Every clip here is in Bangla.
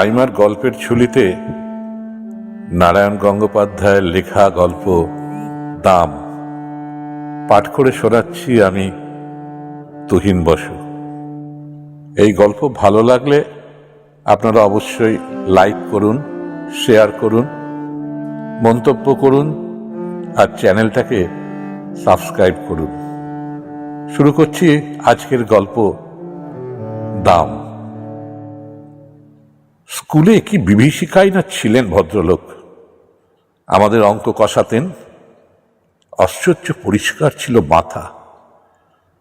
রাইমার গল্পের ঝুলিতে নারায়ণ গঙ্গোপাধ্যায়ের লেখা গল্প দাম। পাঠ করে শোনাচ্ছি আমি তুহিন বসু। এই গল্প ভালো লাগলে আপনারা অবশ্যই লাইক করুন, শেয়ার করুন, মন্তব্য করুন আর চ্যানেলটাকে সাবস্ক্রাইব করুন। শুরু করছি আজকের গল্প দাম। স্কুলে কি বিভীষিকাই না ছিলেন ভদ্রলোক? আমাদের অঙ্ক কষাতেন। আশ্চর্য পরিষ্কার ছিল মাথা।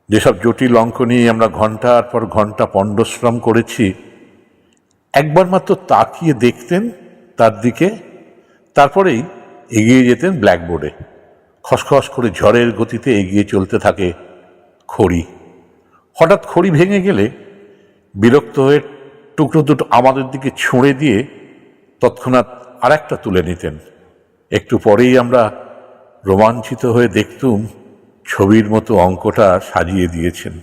যেসব জটিল অঙ্ক নিয়ে আমরা ঘণ্টার পর ঘণ্টা পণ্ডশ্রম করেছি, একবার মাত্র তাকিয়ে দেখতেন তার দিকে, তারপরেই এগিয়ে যেতেন ব্ল্যাকবোর্ডে। খসখস করে ঝড়ের গতিতে এগিয়ে চলতে থাকে খড়ি। হঠাৎ খড়ি ভেঙে গেলে বিরক্ত হয়ে টুকরো দুটো আমাদের দিকে ছুঁড়ে দিয়ে তৎক্ষণাৎ আর একটা তুলে নিতেন। একটু পরেই আমরা রোমাঞ্চিত হয়ে দেখতুম ছবির মতো অঙ্কটা সাজিয়ে দিয়েছেন।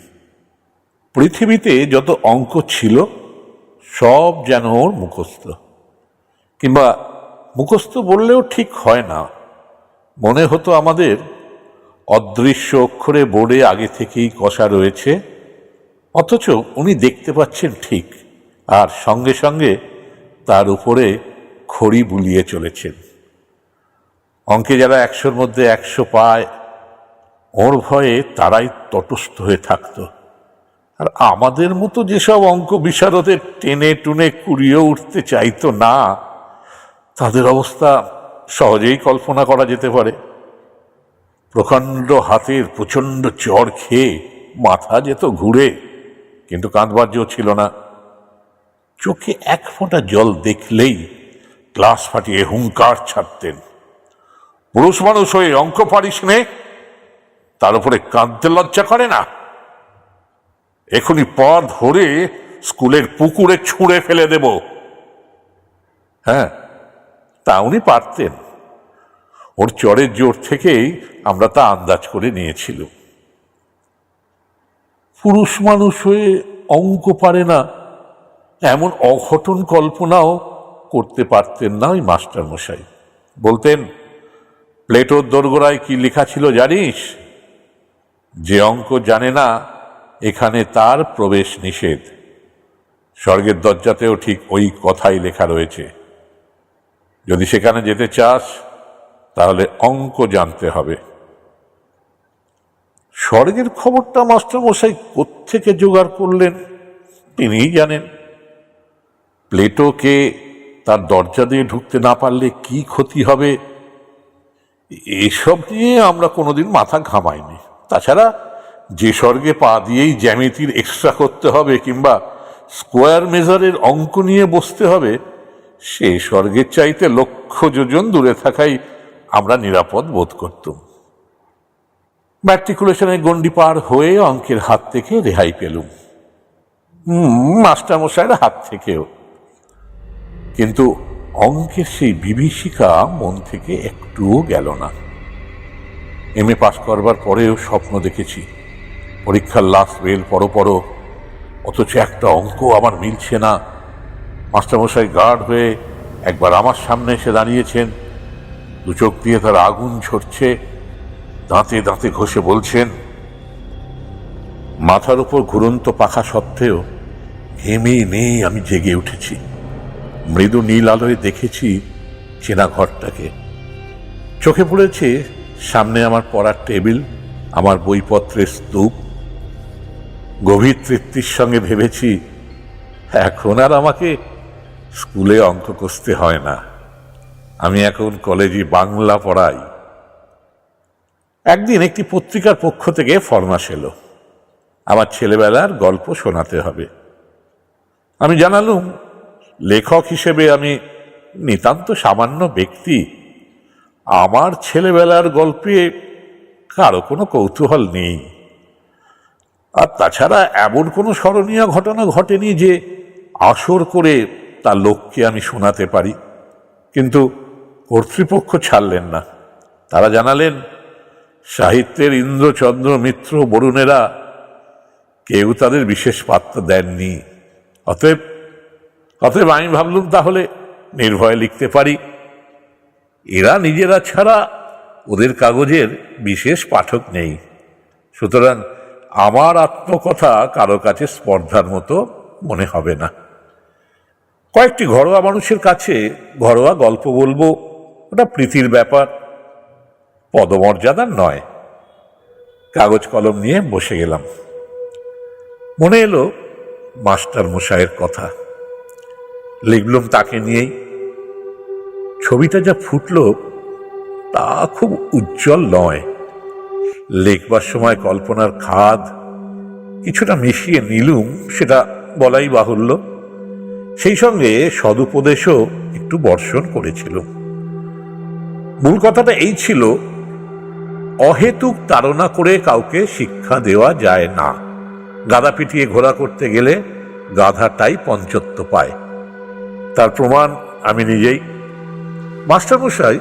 পৃথিবীতে যত অঙ্ক ছিল, সব যেন ওর মুখস্থ। কিংবা মুখস্থ বললেও ঠিক হয় না। মনে হতো আমাদের অদৃশ্য অক্ষরে বোর্ডে আগে থেকেই কষা রয়েছে, অথচ উনি দেখতে পাচ্ছেন ঠিক। আর সঙ্গে সঙ্গে তার উপরে খড়ি বুলিয়ে চলেছেন। অঙ্কে যারা একশোর মধ্যে একশো পায়, ওর ভয়ে তারাই তটস্থ হয়ে থাকতো। আর আমাদের মতো যেসব অঙ্ক বিশারদের টেনে টুনে কুড়িয়ে উঠতে চাইতো না, তাদের অবস্থা সহজেই কল্পনা করা যেতে পারে। প্রকাণ্ড হাতের প্রচণ্ড চড় খেয়ে মাথা যেত ঘুরে, কিন্তু কাঁদবাজ্য ছিল না। চোখে এক ফোঁটা জল দেখলেই গ্লাস ফাটিয়ে হুঙ্কার ছাড়তেন। পুরুষ মানুষ হয়ে অঙ্ক পারিস নে, তার উপরে কাঁদতে লজ্জা করে না? এখনই পর ধরে স্কুলের পুকুরে ছুঁড়ে ফেলে দেব। হ্যাঁ তা উনি পারতেন। ওর চরের জোর থেকেই আমরা তা আন্দাজ করে নিয়েছিল। পুরুষ মানুষ হয়ে অঙ্ক পারে না এমন অঘটন কল্পনাও করতে পারতেন না ওই মাস্টার মশাই বলতেন, প্লেটোর দোরগোড়ায় কি লেখা ছিল জানিস? যে অঙ্ক জানে না, এখানে তার প্রবেশ নিষেধ। স্বর্গের দরজাতেও ঠিক ওই কথাই লেখা রয়েছে। যদি সেখানে যেতে চাস, তাহলে অঙ্ক জানতে হবে। স্বর্গের খবরটা মাস্টারমশাই কোত্থেকে জোগাড় করলেন, তিনিই জানেন। প্লেটোকে তার দরজা দিয়ে ঢুকতে না পারলে কি ক্ষতি হবে? এসব নিয়ে আমরা কোনোদিন মাথা ঘামাইনি। তাছাড়া যে স্বর্গে পা দিয়েই জ্যামিতির এক্সট্রা করতে হবে কিংবা স্কোয়ার মেজারের অঙ্ক নিয়ে বসতে হবে, সে স্বর্গের চাইতে লক্ষ যোজন দূরে থাকাই আমরা নিরাপদ বোধ করতাম। ম্যাট্রিকুলেশনের গণ্ডি পার হয়ে অঙ্কের হাত থেকে রেহাই পেলুম। মাস্টারমশাইয়ের হাত থেকেও। কিন্তু অঙ্কের সেই বিভীষিকা মন থেকে একটুও গেল না। এম এ পাশ করবার পরেও স্বপ্ন দেখেছি। পরীক্ষার লাস্ট রেল পড়ো পড়ো অথচ একটা অঙ্ক আমার মিলছে না। মাস্টারমশাই গার্ড হয়ে একবার আমার সামনে এসে দাঁড়িয়েছেন। দু চোখ দিয়ে তার আগুন ঝরছে, দাঁতে দাঁতে ঘষে বলছেন, মাথার উপর ঘুরন্ত পাখা সত্ত্বেও ঘেমে নেই আমি জেগে উঠেছি। মৃদু নীল আলোয় দেখেছি চেনা ঘরটাকে। চোখে পড়েছে সামনে আমার পড়ার টেবিল, আমার বইপত্রের স্তূপ। গভীর তৃপ্তির সঙ্গে ভেবেছি, এখন আর আমাকে স্কুলে অঙ্ক কষতে হয় না। আমি এখন কলেজে বাংলা পড়াই। একদিন একটি পত্রিকার পক্ষ থেকে ফরমাস এলো, আমার ছেলেবেলার গল্প শোনাতে হবে। আমি জানালুম লেখক হিসেবে আমি নিতান্ত সামান্য ব্যক্তি। আমার ছেলেবেলার গল্পে কারও কোনো কৌতূহল নেই। আর তাছাড়া এমন কোনো স্মরণীয় ঘটনা ঘটেনি যে আসর করে তার লোককে আমি শোনাতে পারি। কিন্তু কর্তৃপক্ষ ছাড়লেন না। তারা জানালেন, সাহিত্যের ইন্দ্রচন্দ্র মিত্র বরুণেরা কেউ তাদের বিশেষ পাত্র দেননি। অতএব অতএব আমি ভাবলুম তাহলে নির্ভয়ে লিখতে পারি। এরা নিজেরা ছাড়া ওদের কাগজের বিশেষ পাঠক নেই। সুতরাং আমার আত্মকথা কারও কাছে স্পর্ধার মতো মনে হবে না। কয়েকটি ঘরোয়া মানুষের কাছে ঘরোয়া গল্প বলব। ওটা প্রীতির ব্যাপার, পদমর্যাদার নয়। কাগজ কলম নিয়ে বসে গেলাম। মনে এলো মাস্টার মশাইয়ের কথা। লিখলুম তাকে নিয়েই। ছবিটা যা ফুটল, তা খুব উজ্জ্বল নয়। লেখবার সময় কল্পনার খাদ কিছুটা মিশিয়ে নিলুম, সেটা বলাই বাহুল্য। সেই সঙ্গে সদুপদেশও একটু বর্ষণ করেছিল। মূল কথাটা এই ছিল, অহেতুক তাড়না করে কাউকে শিক্ষা দেওয়া যায় না। গাধা পিটিয়ে ঘোরা করতে গেলে গাধাটাই পঞ্চত্ব পায়। তার প্রমাণ আমি নিজেই। মাস্টারমশাই,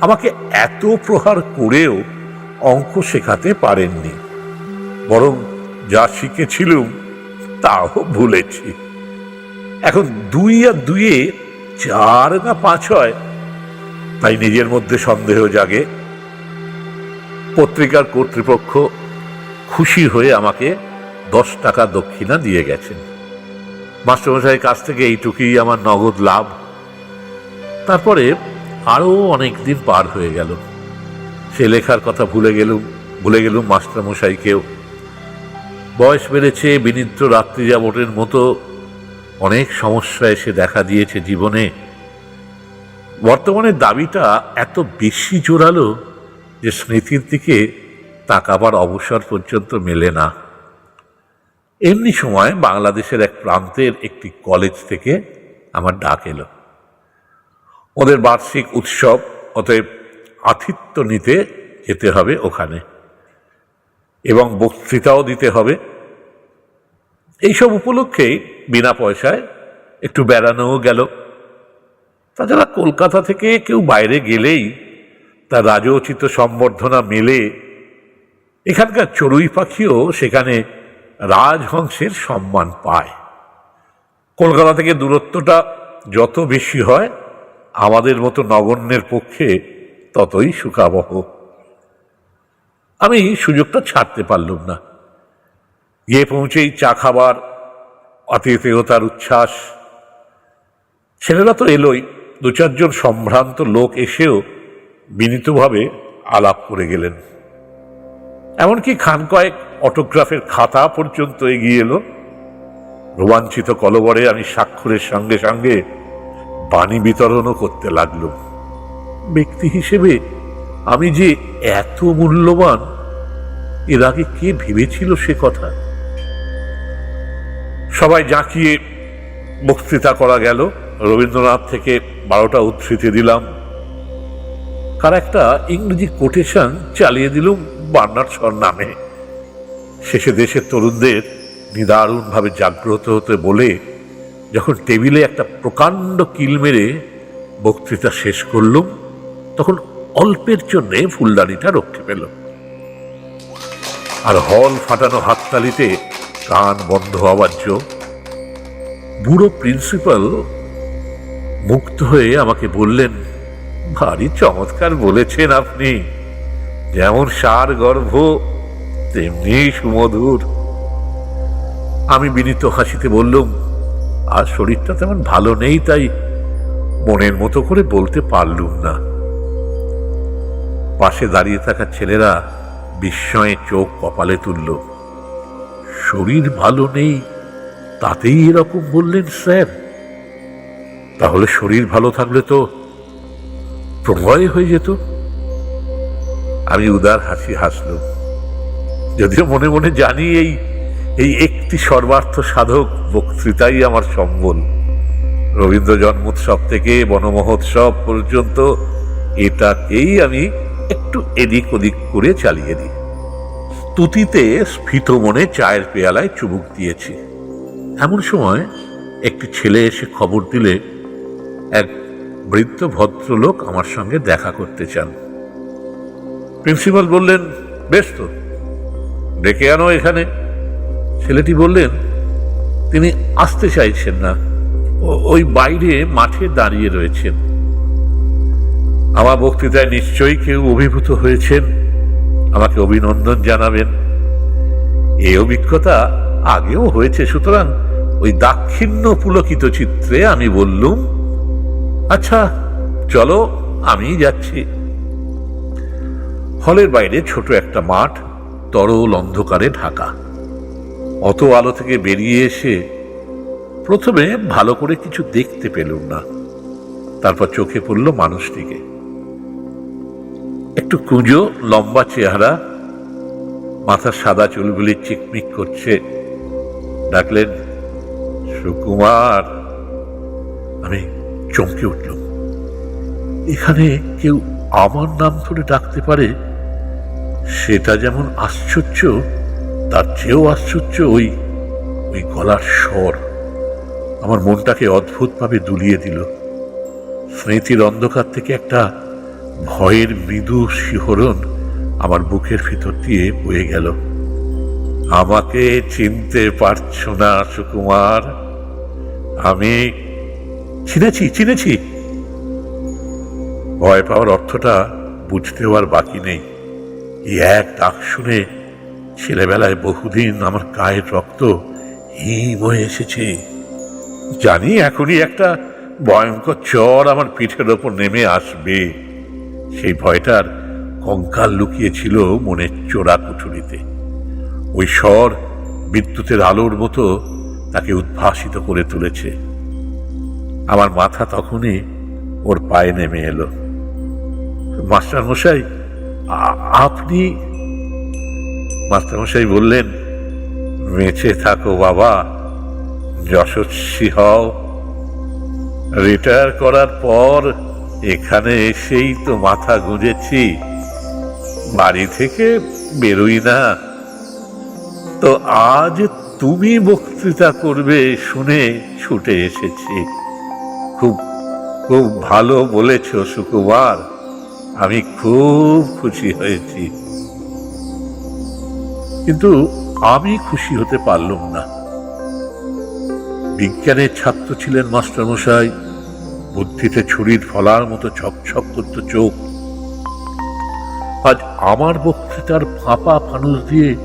আমাকে এত প্রহার করেও অঙ্ক শেখাতে পারেননি। বরং যা শিখেছিলুম, তাও ভুলেছি। এখন দুই আর দুইয়ে চার না পাঁচ হয়, তাই নিজের মধ্যে সন্দেহ জাগে। পত্রিকার কর্তৃপক্ষ খুশি হয়ে আমাকে দশ টাকা দক্ষিণা দিয়ে গেছেন। মাস্টারমশাইয়ের কাছ থেকে এইটুকুই আমার নগদ লাভ। তারপরে আরও অনেক দিন পার হয়ে গেল। সে লেখার কথা ভুলে গেলুম ভুলে গেলুম মাস্টারমশাইকেও। বয়স বেড়েছে বিনিদ্র রাত্রি যাবটের মতো অনেক সমস্যা এসে দেখা দিয়েছে জীবনে। বর্তমানে দাবিটা এত বেশি জোরালো যে স্মৃতির দিকে তাকাবার অবসর পর্যন্ত মেলে না। এমনি সময় বাংলাদেশের এক প্রান্তের একটি কলেজ থেকে আমার ডাক এলো। ওদের বার্ষিক উৎসব, অতএব আতিথ্য নিতে যেতে হবে ওখানে এবং বক্তৃতাও দিতে হবে। এইসব উপলক্ষেই বিনা পয়সায় একটু বেড়ানোও গেল। তাছাড়া কলকাতা থেকে কেউ বাইরে গেলেই তার রাজোচিত সম্বর্ধনা মেলে। এখানকার চড়ুই পাখিও সেখানে রাজহংসের সম্মান পায়। কলকাতা থেকে দূরত্বটা যত বেশি হয়, আমাদের মতো নগণ্যের পক্ষে ততই সুখাবহ। আমি সুযোগটা ছাড়তে পারলুম না। গিয়ে পৌঁছেই চা খাবার আতিথেয়তার উচ্ছ্বাস। ছেলেরা তো এলোই দু চারজন সম্ভ্রান্ত লোক এসেও বিনীতভাবে আলাপ করে গেলেন। এমনকি খান কয়েক অটোগ্রাফের খাতা পর্যন্ত এগিয়ে এলো। রোমাঞ্চিত কলবরে আমি স্বাক্ষরের সঙ্গে সঙ্গে বাণী বিতরণও করতে লাগলুম ব্যক্তি হিসেবে আমি যে এত মূল্যবান, এর আগে কে ভেবেছিল সে কথা? সবাই জাঁকিয়ে বক্তৃতা করা গেল। রবীন্দ্রনাথ থেকে বারোটা উদ্ধৃতি দিলাম। কার একটা ইংরেজি কোটেশন চালিয়ে দিলুম। বার্নার সর নামে শেষে দেশের তরুণদের নিদারুণভাবে জাগ্রত হতে বলে, যখন টেবিলে একটা প্রকাণ্ড কিল মেরে বক্তৃতা শেষ করলুম, তখন অল্পের জন্যে ফুলদানিটা রক্ষে পেল আর হল ফাটানো হাততালিতে কান বন্ধ হওয়ার জো, বুড়ো প্রিন্সিপাল মুক্ত হয়ে আমাকে বললেন, ভারী চমৎকার বলেছেন আপনি। যেমন সার গর্ভ, তেমনি সুমধুর। আমি বিনীত হাসিতে বললুম, আর শরীরটা তেমন ভালো নেই, তাই মনের মতো করে বলতে পারলুম না। পাশে দাঁড়িয়ে থাকা ছেলেরা বিস্ময়ে চোখ কপালে তুলল, শরীর ভালো নেই, তাতেই এরকম বললেন স্যার। তাহলে শরীর ভালো থাকলে তো প্রভয় হয়ে যেত। আমি উদার হাসি হাসলুম। যদিও মনে মনে জানি এই এই একটি সর্বার্থ সাধক বক্তৃতাই আমার সম্বল। রবীন্দ্র জন্মোৎসব থেকে বনমহোৎসব পর্যন্ত এটাকেই আমি একটু এদিক ওদিক করে চালিয়ে দিই। তুতিতে স্ফীত মনে চায়ের পেয়ালায় চুমুক দিয়েছি। এমন সময় একটি ছেলে এসে খবর দিলে, এক বৃদ্ধ ভদ্রলোক আমার সঙ্গে দেখা করতে চান। প্রিন্সিপাল বললেন, বেশ তো, ডেকে আনো এখানে। ছেলেটি বললেন, তিনি আসতে চাইছেন না ওই বাইরে মাঠে দাঁড়িয়ে রয়েছেন। আমার বক্তৃতায় নিশ্চয়ই কেউ অভিভূত হয়েছেন, আমাকে অভিনন্দন জানাবেন। এই অভিজ্ঞতা আগেও হয়েছে, সুতরাং ওই দাক্ষিণ্য পুলকিত চিত্রে আমি বললুম আচ্ছা চলো আমি যাচ্ছি। হলের বাইরে ছোট একটা মাঠ, তরল অন্ধকারে ঢাকা। অত আলো থেকে বেরিয়ে এসে প্রথমে ভালো করে কিছু দেখতে পেলুম না। তারপর চোখে পড়ল মানুষটিকে। একটু কুঁজো, লম্বা চেহারা, মাথার সাদা চুলগুলি চিকমিক করছে। ডাকলেন, সুকুমার। আমি চমকে উঠলাম। এখানে কেউ আমার নাম ধরে ডাকতে পারে? সেটা যেমন আশ্চর্য, তার চেয়েও আশ্চর্য ওই ওই গলার স্বর। আমার মনটাকে অদ্ভুতভাবে দুলিয়ে দিল। স্মৃতির অন্ধকার থেকে একটা ভয়ের মৃদু শিহরণ আমার বুকের ভিতর দিয়ে বয়ে গেল। আমাকে চিনতে পারছ না, সুকুমার। আমি চিনেছি চিনেছি। ভয় পাওয়ার অর্থটা বুঝতেও আর বাকি নেই। এক ডাক শুনে ছেলেবেলায় বহুদিন আমার গায়ের রক্ত হিম হয়ে এসেছে। জানি এখনই একটা ভয়ঙ্কর চর আমার পিঠের ওপর নেমে আসবে। সেই ভয়টার কঙ্কাল লুকিয়েছিল মনের চোরা কুঠুরিতে। ওই স্বর বিদ্যুতের আলোর মতো তাকে উদ্ভাসিত করে তুলেছে। আমার মাথা তখনই ওর পায়ে নেমে এলো। মাস্টার মশাই আপনি মাস্টার মশাই বললেন, বেঁচে থাকো বাবা, যশস্বী হও। রিটায়ার করার পর এখানে এসেই তো মাথা গুঁজেছি। বাড়ি থেকে বেরোই না। তো আজ তুমি বক্তৃতা করবে শুনে ছুটে এসেছি। খুব খুব ভালো বলেছ সুকুমার। আমি খুব খুশি হয়েছি। কিন্তু আমি খুশি হতে পারলাম না। বিজ্ঞানের ছাত্র ছিলেন মাস্টারমশাই। বুদ্ধিতে ছুরির ফলার মতো ছকছক করত চোখ। আজ আমার বক্তৃতার ফাঁপা ফানুস দিয়ে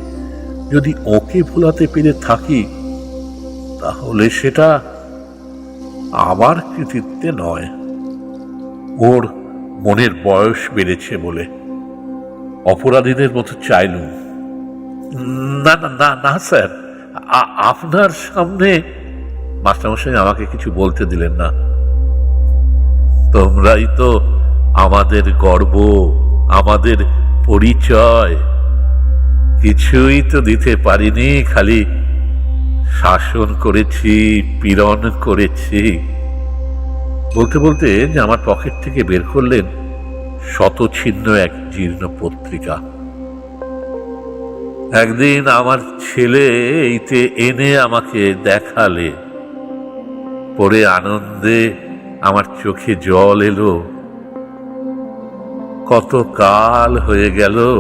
যদি ওকে ভোলাতে পেরে থাকি, তাহলে সেটা আমার কৃতিত্বে নয়। ওর মনের বয়স বেড়েছে বলে। অপরাধীদের মতো চাইলুম। না না না না, স্যার। আপনার সামনে মাস্টারমশাই আমাকে কিছু বলতে দিলেন না। তোমরাই তো আমাদের গর্ব, আমাদের পরিচয়। কিছুই তো দিতে পারিনি, খালি শাসন করেছি, পীড়ন করেছি। বলতে বলতে যে আমার পকেট থেকে বের করলেন শতছিন্ন এক জীর্ণ পত্রিকা। একদিন আমার ছেলে এইতে এনে আমাকে দেখালে। পরে আনন্দে আমার চোখে জল এলো। কত কাল হয়ে গেল।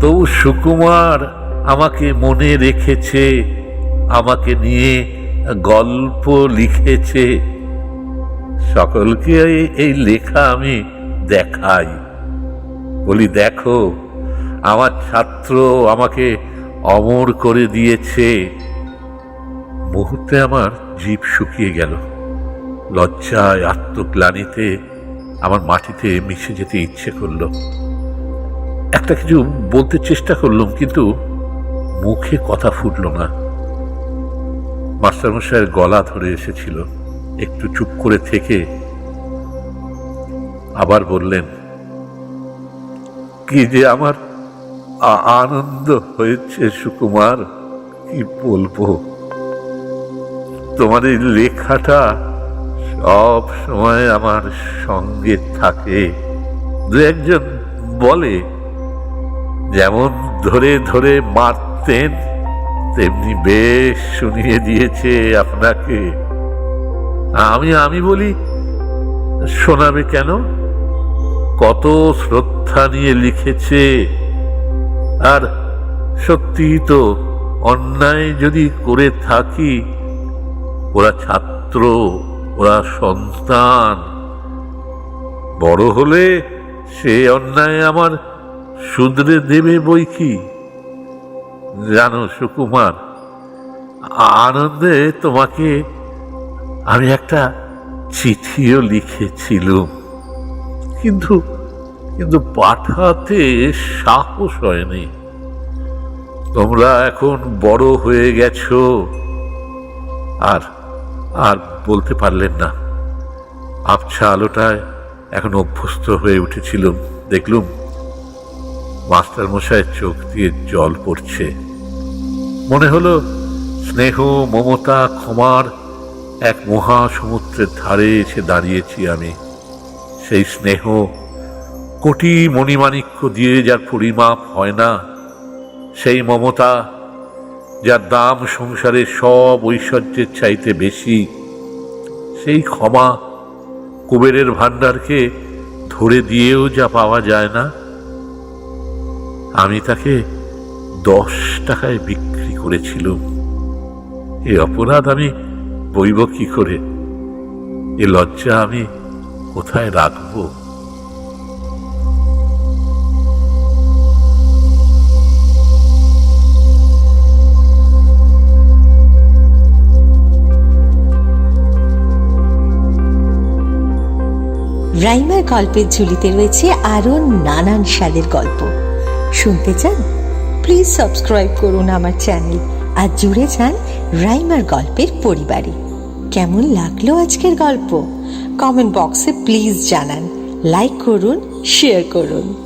তবু সুকুমার আমাকে মনে রেখেছে, আমাকে নিয়ে গল্প লিখেছে। সকলকে এই- লেখা আমি দেখাই। বলি, দেখো, আমার ছাত্র আমাকে অমর করে দিয়েছে। মুহূর্তে আমার জীব শুকিয়ে গেল। লজ্জায় আত্মগ্লানিতে আমার মাটিতে মিশে যেতে ইচ্ছে করল। একটা কিছু বলতে চেষ্টা করলাম, কিন্তু মুখে কথা ফুটলো না। মাস্টারমশাইয়ের গলা ধরে এসেছিল। একটু চুপ করে থেকে আবার বললেন, কি যে আমার আনন্দ হয়েছে সুকুমার, কি বলব? তোমার এই লেখাটা সব সময় আমার সঙ্গে থাকে। দু একজন বলে, যেমন ধরে ধরে মারতেন, তেমনি বেশ শুনিয়ে দিয়েছে আপনাকে। আমি আমি বলি, শোনাবে কেন? কত শ্রদ্ধা নিয়ে লিখেছে। আর সত্যি তো অন্যায় যদি করে থাকি, ওরা ছাত্র, ওরা সন্তান। বড় হলে সে অন্যায় আমার শুধরে দেবে বই কি? জানো সুকুমার, আনন্দে তোমাকে আমি একটা চিঠিও লিখেছিলুম। কিন্তু কিন্তু পাঠাতে সাহস হয়নি। তোমরা এখন বড় হয়ে গেছো। আর আর বলতে পারলেন না। আবছা আলোটায় এখন অভ্যস্ত হয়ে উঠেছিলুম, দেখলুম? মাস্টার মশাইয়ের চোখ দিয়ে জল পড়ছে। মনে হলো স্নেহ, মমতা, ক্ষমার এক মহা সমুদ্রের ধারে এসে দাঁড়িয়েছি আমি। সেই স্নেহ কোটি মণিমাণিক্য দিয়ে যার পরিমাপ হয় না, সেই মমতা যার দাম সংসারের সব ঐশ্বর্যের চাইতে বেশি, সেই ক্ষমা কুবেরের ভাণ্ডারকে ধরে দিয়েও যা পাওয়া যায় না। আমি তাকে দশ টাকায় বিক্রি করেছিলুম। এ অপরাধ আমি বইব কি করে? এ লজ্জা আমি কোথায় রাখব? রাইমার গল্পের ঝুলিতে রয়েছে আরও নানান স্বাদের গল্প। শুনতে চান? প্লিজ সাবস্ক্রাইব করুন আমার চ্যানেল আর জুড়ে যান রাইমার গল্পের পরিবারে। কেমন লাগল আজকের গল্প? কমেন্ট বক্সে প্লিজ জানান। লাইক করুন শেয়ার করুন।